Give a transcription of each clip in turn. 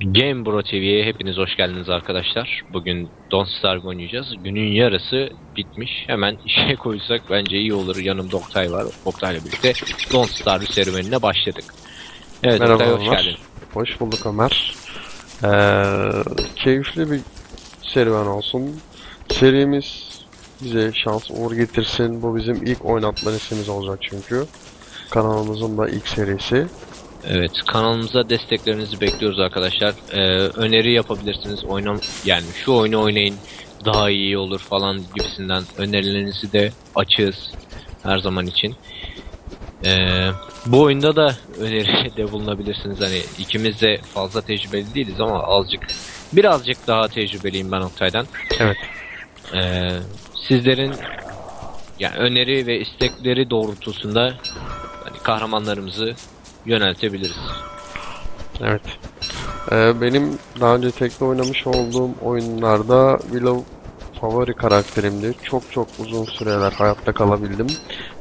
Game Bro TV'ye hepiniz hoş geldiniz arkadaşlar. Bugün Don't Starve oynayacağız. Günün yarısı bitmiş. Hemen işe koysak bence iyi olur. Yanımda Oktay var. Oktay'la birlikte Don't Starve serüvenine başladık. Evet Merhaba Oktay hoş Ömer. geldin. Hoş bulduk Ömer. Ee, keyifli bir serüven olsun. Serimiz bize şans uğur getirsin. Bu bizim ilk oynatma listemiz olacak çünkü. Kanalımızın da ilk serisi. Evet kanalımıza desteklerinizi bekliyoruz arkadaşlar. Ee, öneri yapabilirsiniz. Oynam yani şu oyunu oynayın daha iyi olur falan gibisinden önerilerinizi de açığız her zaman için. Ee, bu oyunda da öneride bulunabilirsiniz. Hani ikimiz de fazla tecrübeli değiliz ama azıcık birazcık daha tecrübeliyim ben Oktay'dan. Evet. Ee, sizlerin yani öneri ve istekleri doğrultusunda hani kahramanlarımızı yöneltebiliriz. Evet. Ee, benim daha önce tekli oynamış olduğum oyunlarda Willow favori karakterimdi. Çok çok uzun süreler hayatta kalabildim.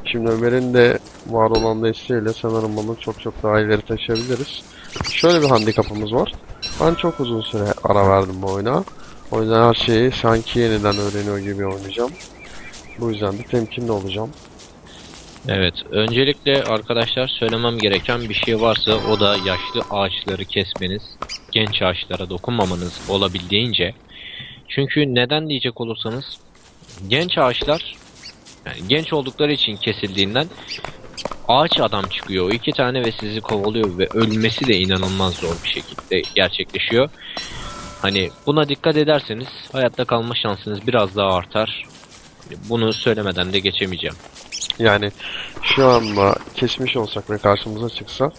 Şimdi Ömer'in de var olan desteğiyle sanırım bunu çok çok daha ileri taşıyabiliriz. Şöyle bir handikapımız var. Ben çok uzun süre ara verdim bu oyuna. O yüzden her şeyi sanki yeniden öğreniyor gibi oynayacağım. Bu yüzden de temkinli olacağım. Evet, öncelikle arkadaşlar söylemem gereken bir şey varsa o da yaşlı ağaçları kesmeniz, genç ağaçlara dokunmamanız olabildiğince. Çünkü neden diyecek olursanız genç ağaçlar yani genç oldukları için kesildiğinden ağaç adam çıkıyor. İki tane ve sizi kovalıyor ve ölmesi de inanılmaz zor bir şekilde gerçekleşiyor. Hani buna dikkat ederseniz hayatta kalma şansınız biraz daha artar. Bunu söylemeden de geçemeyeceğim. Yani şu anda kesmiş olsak ve karşımıza çıksa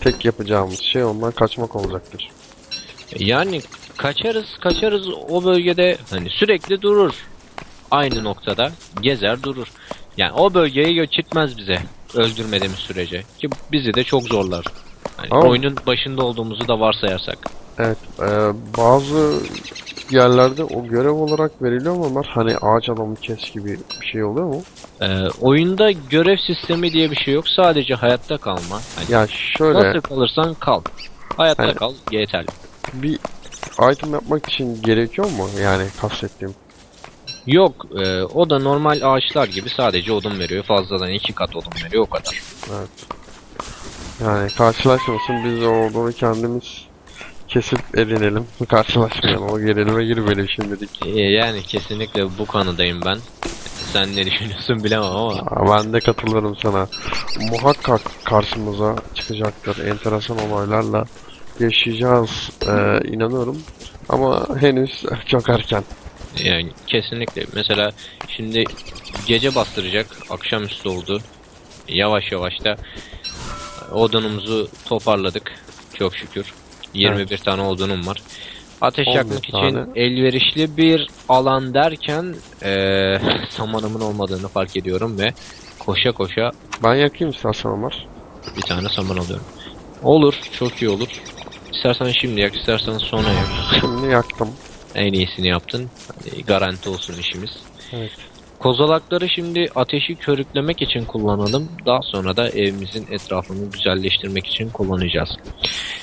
tek yapacağımız şey ondan kaçmak olacaktır. Yani kaçarız kaçarız o bölgede hani sürekli durur. Aynı noktada gezer durur. Yani o bölgeyi geçirtmez bize öldürmediğimiz sürece. Ki bizi de çok zorlar. Hani Ama- oyunun başında olduğumuzu da varsayarsak. Evet, e, bazı yerlerde o görev olarak veriliyor mu onlar? Hani ağaç adamı kes gibi bir şey oluyor mu? Ee, oyunda görev sistemi diye bir şey yok. Sadece hayatta kalma. Hani Ya şöyle nasıl kalırsan kal. Hayatta Hani- kal yeterli. bir item yapmak için gerekiyor mu? Yani kastettiğim. Yok e, o da normal ağaçlar gibi sadece odun veriyor. Fazladan iki kat odun veriyor o kadar. Evet. Yani karşılaşmasın biz de olduğunu kendimiz kesip edinelim. Karşılaşmayalım. O gerilime girmeyelim şimdilik. Ee, Yani kesinlikle bu kanıdayım ben. Sen ne düşünüyorsun bilemem ama. Aa, Ben de katılırım sana. Muhakkak karşımıza çıkacaktır. Enteresan olaylarla yaşayacağız. Ee, inanıyorum. Ama henüz çok erken. Yani kesinlikle. Mesela şimdi gece bastıracak. Akşamüstü oldu. Yavaş yavaş da odunumuzu toparladık. Çok şükür. 21 tane odunum var. Ateş 11 yakmak için tane. elverişli bir alan derken eee samanımın olmadığını fark ediyorum ve koşa koşa Ben yakayım istersen Ömer. bir tane saman alıyorum. Olur, çok iyi olur. İstersen şimdi yak, istersen sonra yak. Şimdi yaktım. En iyisini yaptın. Hani garanti olsun işimiz. Evet. Kozalakları şimdi ateşi körüklemek için kullanalım. Daha sonra da evimizin etrafını güzelleştirmek için kullanacağız.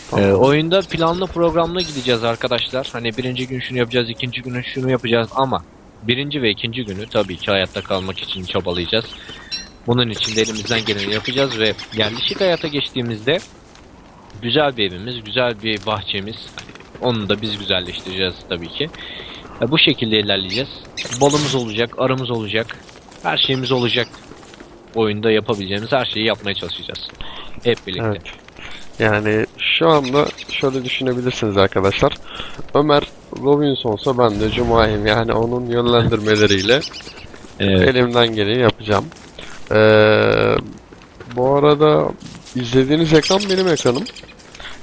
Tamam. Ee, oyunda planlı programlı gideceğiz arkadaşlar. Hani birinci gün şunu yapacağız, ikinci günü şunu yapacağız ama birinci ve ikinci günü tabii ki hayatta kalmak için çabalayacağız. Bunun için de elimizden geleni yapacağız ve yerleşik hayata geçtiğimizde güzel bir evimiz, güzel bir bahçemiz. Hani onu da biz güzelleştireceğiz tabii ki. E, bu şekilde ilerleyeceğiz. Balımız olacak, arımız olacak. Her şeyimiz olacak. Oyunda yapabileceğimiz her şeyi yapmaya çalışacağız. Hep birlikte. Evet. Yani şu anda şöyle düşünebilirsiniz arkadaşlar. Ömer Robinson'sa ben de Cuma'yım. Yani onun yönlendirmeleriyle Evet. elimden geleni yapacağım. Ee, bu arada izlediğiniz ekran benim ekranım.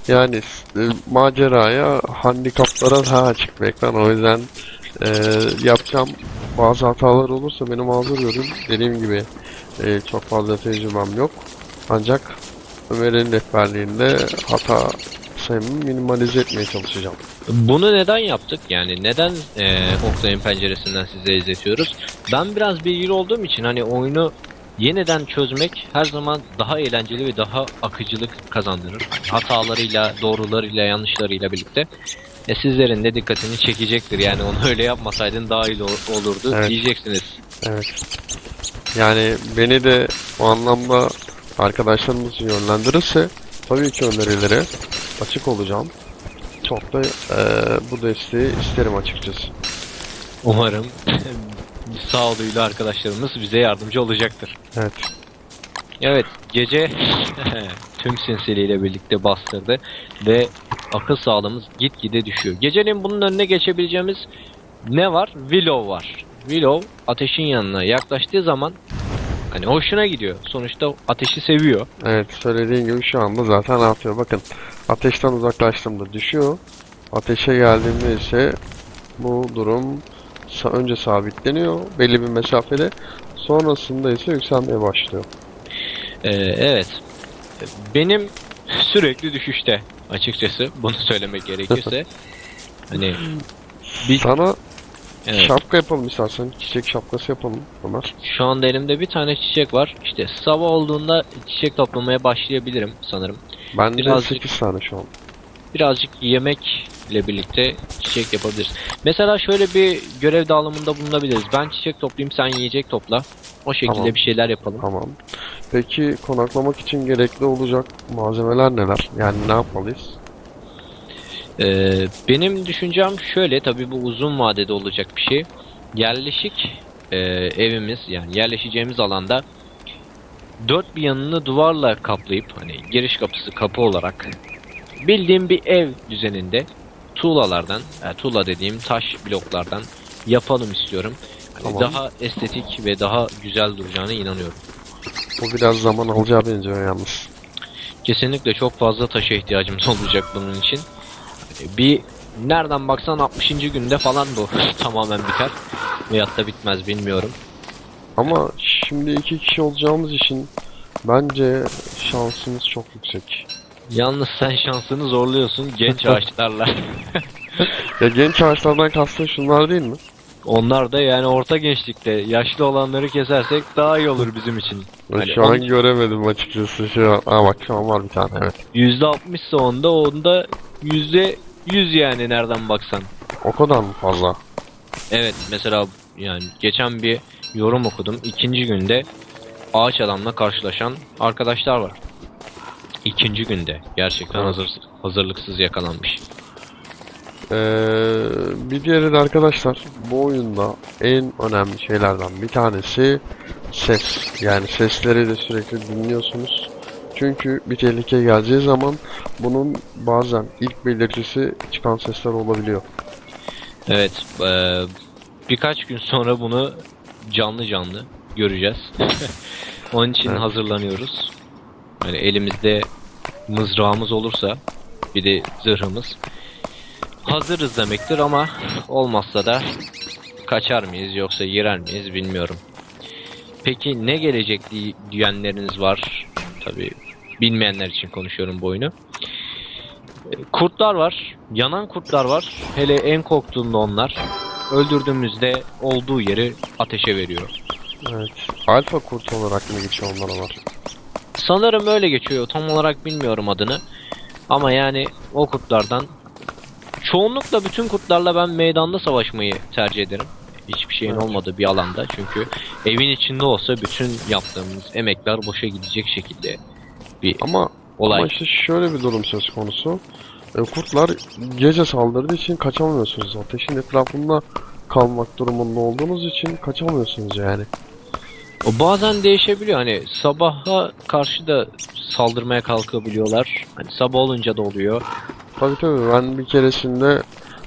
Yani e, maceraya, handikaplara daha açık bir ekran. O yüzden e, yapacağım bazı hatalar olursa beni mazur. Dediğim gibi e, çok fazla tecrübem yok. Ancak Ömer'in rehberliğinde hata sayımı minimalize etmeye çalışacağım. Bunu neden yaptık? Yani neden e, Oktay'ın penceresinden size izletiyoruz? Ben biraz bilgili olduğum için hani oyunu yeniden çözmek her zaman daha eğlenceli ve daha akıcılık kazandırır. Hatalarıyla, doğrularıyla, yanlışlarıyla birlikte. E sizlerin de dikkatini çekecektir. Yani onu öyle yapmasaydın daha iyi ol- olurdu Evet. diyeceksiniz. Evet. Yani beni de o anlamda arkadaşlarımız yönlendirirse tabii ki önerilere açık olacağım. Çok da eee, bu desteği isterim açıkçası. Umarım sağduyulu arkadaşlarımız bize yardımcı olacaktır. Evet. Evet, gece tüm sinsiliğiyle birlikte bastırdı ve akıl sağlığımız gitgide düşüyor. Gecenin bunun önüne geçebileceğimiz ne var? Willow var. Willow ateşin yanına yaklaştığı zaman hani hoşuna gidiyor. Sonuçta ateşi seviyor. Evet söylediğin gibi şu anda zaten atıyor. Bakın ateşten uzaklaştığımda düşüyor. Ateşe geldiğimde ise bu durum önce sabitleniyor belli bir mesafede. Sonrasında ise yükselmeye başlıyor. Ee, evet. Benim sürekli düşüşte açıkçası bunu söylemek gerekirse. hani bir Sana evet. şapka yapalım istersen. Çiçek şapkası yapalım Ömer. Şu anda elimde bir tane çiçek var. İşte sabah olduğunda çiçek toplamaya başlayabilirim sanırım. Bende Birazcık- 8 tane şu an. Birazcık yemekle birlikte çiçek yapabiliriz. Mesela şöyle bir görev dağılımında bulunabiliriz. Ben çiçek toplayayım sen yiyecek topla. O şekilde Tamam. bir şeyler yapalım. Tamam. Peki konaklamak için gerekli olacak malzemeler neler? Yani ne yapmalıyız? Ee, benim düşüncem şöyle tabii bu uzun vadede olacak bir şey. Yerleşik e, evimiz yani yerleşeceğimiz alanda dört bir yanını duvarla kaplayıp hani giriş kapısı kapı olarak bildiğim bir ev düzeninde tuğlalardan, e, tuğla dediğim taş bloklardan yapalım istiyorum. Hani Tamam. Daha estetik ve daha güzel duracağına inanıyorum. Bu biraz zaman alacağı benziyor yalnız. Kesinlikle çok fazla taşa ihtiyacımız olacak bunun için. Bir nereden baksan 60. günde falan bu tamamen biter. Veyahut da bitmez bilmiyorum. Ama şimdi iki kişi olacağımız için bence şansımız çok yüksek. Yalnız sen şansını zorluyorsun genç ağaçlarla. Ya genç ağaçlardan kastın şunlar değil mi? Onlar da yani orta gençlikte yaşlı olanları kesersek daha iyi olur bizim için. Ben Hani şu an on- göremedim açıkçası şu an. Aa bak şu an var bir tane evet. %60 ise onda onda %100 yani nereden baksan. O kadar mı fazla? Evet mesela yani geçen bir yorum okudum. İkinci günde ağaç adamla karşılaşan arkadaşlar var. İkinci günde gerçekten hazır, hazırlıksız yakalanmış. Ee, bir diğeri de arkadaşlar bu oyunda en önemli şeylerden bir tanesi ses. Yani sesleri de sürekli dinliyorsunuz. Çünkü bir tehlike geleceği zaman bunun bazen ilk belirtisi çıkan sesler olabiliyor. Evet eee, birkaç gün sonra bunu canlı canlı göreceğiz. Onun için Evet. hazırlanıyoruz. Hani elimizde mızrağımız olursa bir de zırhımız hazırız demektir ama olmazsa da kaçar mıyız yoksa girer miyiz bilmiyorum. Peki ne gelecek di- diyenleriniz var? Tabi bilmeyenler için konuşuyorum bu oyunu. E, Kurtlar var. Yanan kurtlar var. Hele en korktuğumda onlar. Öldürdüğümüzde olduğu yeri ateşe veriyor. Evet. Alfa kurt olarak mı geçiyor onlara var? Sanırım öyle geçiyor. Tam olarak bilmiyorum adını. Ama yani o kurtlardan çoğunlukla bütün kurtlarla ben meydanda savaşmayı tercih ederim. Hiçbir şeyin Evet. olmadığı bir alanda. Çünkü evin içinde olsa bütün yaptığımız emekler boşa gidecek şekilde bir Ama olay. Ama işte şöyle bir durum söz konusu. E, kurtlar gece saldırdığı için kaçamıyorsunuz. Ateşin etrafında kalmak durumunda olduğunuz için kaçamıyorsunuz yani. O bazen değişebiliyor. Hani sabaha karşı da saldırmaya kalkabiliyorlar. Hani sabah olunca da oluyor. Tabii tabii ben bir keresinde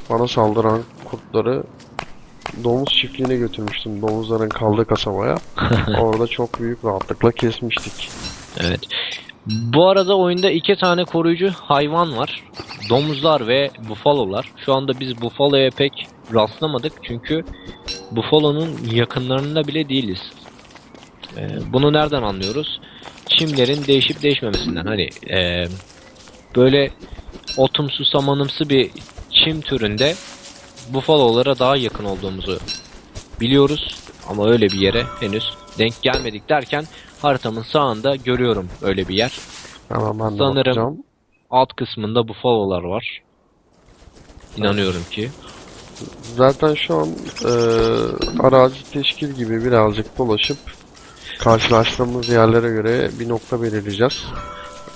bana saldıran kurtları domuz çiftliğine götürmüştüm. Domuzların kaldığı kasabaya. Orada çok büyük rahatlıkla kesmiştik. Evet. Bu arada oyunda iki tane koruyucu hayvan var. Domuzlar ve bufalolar. Şu anda biz bufaloya pek rastlamadık çünkü bufalonun yakınlarında bile değiliz. Ee, bunu nereden anlıyoruz? Çimlerin değişip değişmemesinden. Hani ee, böyle otumsu samanımsı bir çim türünde bufalolara daha yakın olduğumuzu biliyoruz. Ama öyle bir yere henüz denk gelmedik derken haritamın sağında görüyorum öyle bir yer. Hemen ben Sanırım- bakacağım. Alt kısmında bufalolar var. İnanıyorum ki. Zaten şu an e, arazi teşkil gibi birazcık dolaşıp karşılaştığımız yerlere göre bir nokta belirleyeceğiz.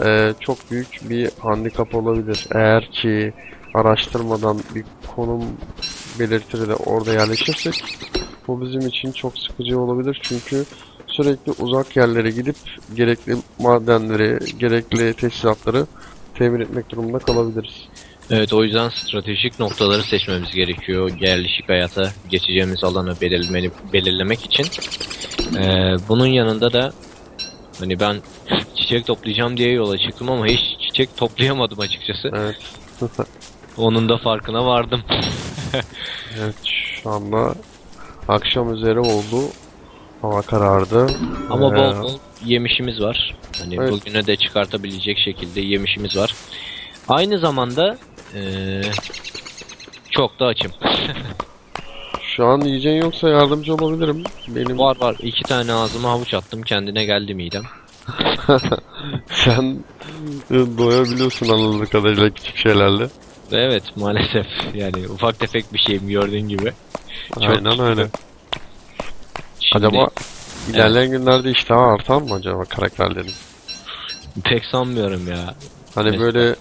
E, çok büyük bir handikap olabilir. Eğer ki araştırmadan bir konum belirtir de orada yerleşirsek bu bizim için çok sıkıcı olabilir. Çünkü sürekli uzak yerlere gidip gerekli madenleri, gerekli teçhizatları temin etmek durumunda kalabiliriz. Evet o yüzden stratejik noktaları seçmemiz gerekiyor. Yerleşik hayata geçeceğimiz alanı belirlemeli, belirlemek için. Ee, bunun yanında da hani ben çiçek toplayacağım diye yola çıktım ama hiç çiçek toplayamadım açıkçası. Evet. Onun da farkına vardım. Evet şu anda akşam üzeri oldu. Hava karardı. Ama Ee, bol bol yemişimiz var. Hani Evet. bugüne de çıkartabilecek şekilde yemişimiz var. Aynı zamanda ee, çok da açım. Şu an yiyeceğin yoksa yardımcı olabilirim. Benim Var var iki tane ağzıma havuç attım kendine geldi midem. sen e, doyabiliyorsun anladığım kadarıyla küçük şeylerle. Ve Evet maalesef yani ufak tefek bir şeyim gördüğün gibi. Çok Aynen öyle. Şimdi Acaba ilerleyen günlerde iştahı artar mı acaba karakterlerin? pek sanmıyorum ya. Hani Mesela- böyle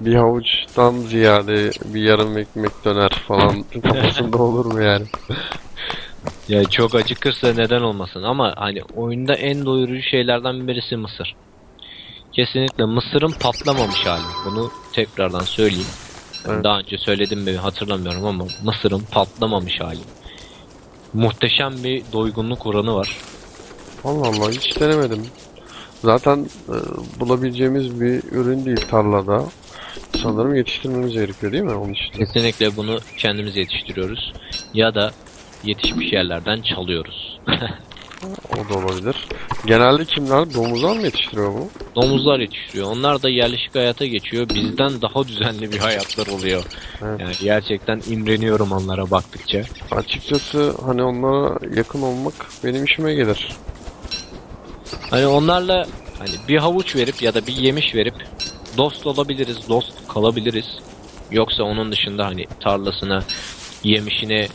bir havuçtan ziyade bir yarım ekmek döner falan kafasında olur mu yani? Ya çok acıkırsa neden olmasın ama hani oyunda en doyurucu şeylerden birisi mısır. Kesinlikle mısırın patlamamış hali. Bunu tekrardan söyleyeyim. Evet. Daha önce söyledim mi hatırlamıyorum ama mısırın patlamamış hali. Muhteşem bir doygunluk oranı var. Allah Allah hiç denemedim. Zaten e, bulabileceğimiz bir ürün değil tarlada. Sanırım yetiştirmemiz gerekiyor değil mi onun için? Kesinlikle bunu kendimiz yetiştiriyoruz. Ya da yetişmiş yerlerden çalıyoruz. O da olabilir. Genelde kimler? Domuzdan mı yetiştiriyor bu? Domuzlar yetiştiriyor. Onlar da yerleşik hayata geçiyor. Bizden daha düzenli bir hayatlar oluyor. Evet. Yani gerçekten imreniyorum onlara baktıkça. Açıkçası hani onlara yakın olmak benim işime gelir. Hani onlarla hani bir havuç verip ya da bir yemiş verip dost olabiliriz, dost kalabiliriz. Yoksa onun dışında hani tarlasına, yemişine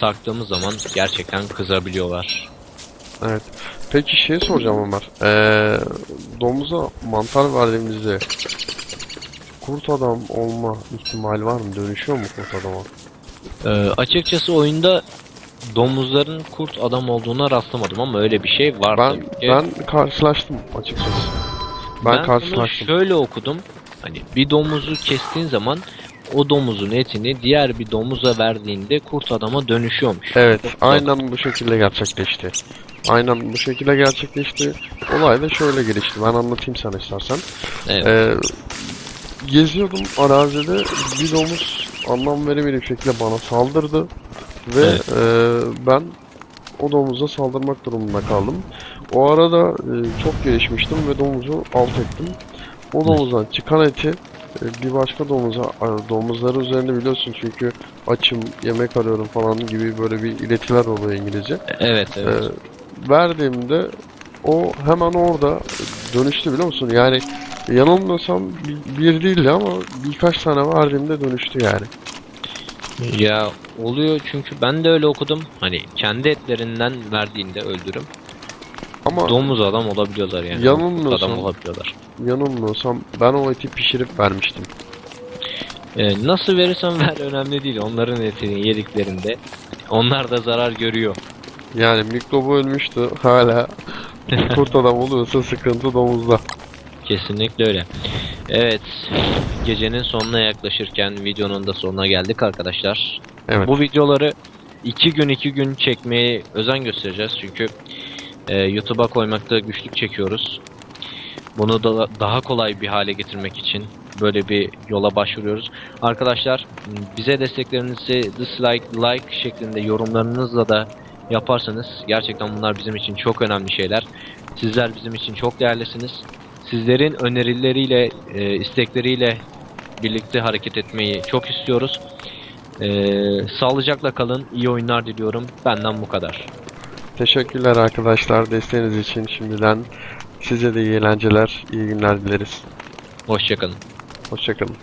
sarktığımız zaman gerçekten kızabiliyorlar. Evet. Peki şey soracağım Ömer. Ee, domuza mantar verdiğimizde kurt adam olma ihtimali var mı? Dönüşüyor mu kurt adama? Ee, açıkçası oyunda domuzların kurt adam olduğuna rastlamadım ama öyle bir şey var Ben ben karşılaştım açıkçası. Ben, Ben bunu şöyle okudum. Hani bir domuzu kestiğin zaman o domuzun etini diğer bir domuza verdiğinde kurt adama dönüşüyormuş. Evet, aynen bu şekilde gerçekleşti. Aynen bu şekilde gerçekleşti. Olay da şöyle gelişti. Ben anlatayım sana istersen. Evet. Ee, geziyordum arazide bir domuz anlam veremediğim şekilde bana saldırdı ve Evet. e, ben o domuza saldırmak durumunda kaldım. O arada e, çok gelişmiştim ve domuzu alt ettim. O domuzdan çıkan eti e, bir başka domuza, domuzları üzerinde biliyorsun çünkü açım, yemek arıyorum falan gibi böyle bir iletiler oluyor İngilizce. evet, evet. Ee, verdiğimde o hemen orada dönüştü biliyor musun? Yani yanılmıyorsam bir, bir değildi ama birkaç tane verdiğimde dönüştü yani. Ya oluyor çünkü ben de öyle okudum. Hani kendi etlerinden verdiğinde öldürüm. Ama Domuz adam olabiliyorlar yani. Yanılmıyorsam- adam olabiliyorlar. yanılmıyorsam ben o eti pişirip vermiştim. Ee, nasıl verirsen ver önemli değil. Onların etini yediklerinde onlar da zarar görüyor. Yani mikrobu ölmüştü hala kurt adam oluyorsa sıkıntı domuzda. Kesinlikle öyle. Evet. Gecenin sonuna yaklaşırken videonun da sonuna geldik arkadaşlar. Evet. Bu videoları iki gün iki gün çekmeye özen göstereceğiz çünkü e, YouTube'a koymakta güçlük çekiyoruz. Bunu da daha kolay bir hale getirmek için böyle bir yola başvuruyoruz. Arkadaşlar bize desteklerinizi dislike, like şeklinde yorumlarınızla da yaparsanız gerçekten bunlar bizim için çok önemli şeyler. Sizler bizim için çok değerlisiniz. Sizlerin önerileriyle, e, istekleriyle birlikte hareket etmeyi çok istiyoruz. Ee, sağlıcakla kalın. iyi oyunlar diliyorum. Benden bu kadar. Teşekkürler arkadaşlar desteğiniz için şimdiden. Size de iyi eğlenceler, iyi günler dileriz. Hoşçakalın. Hoşçakalın.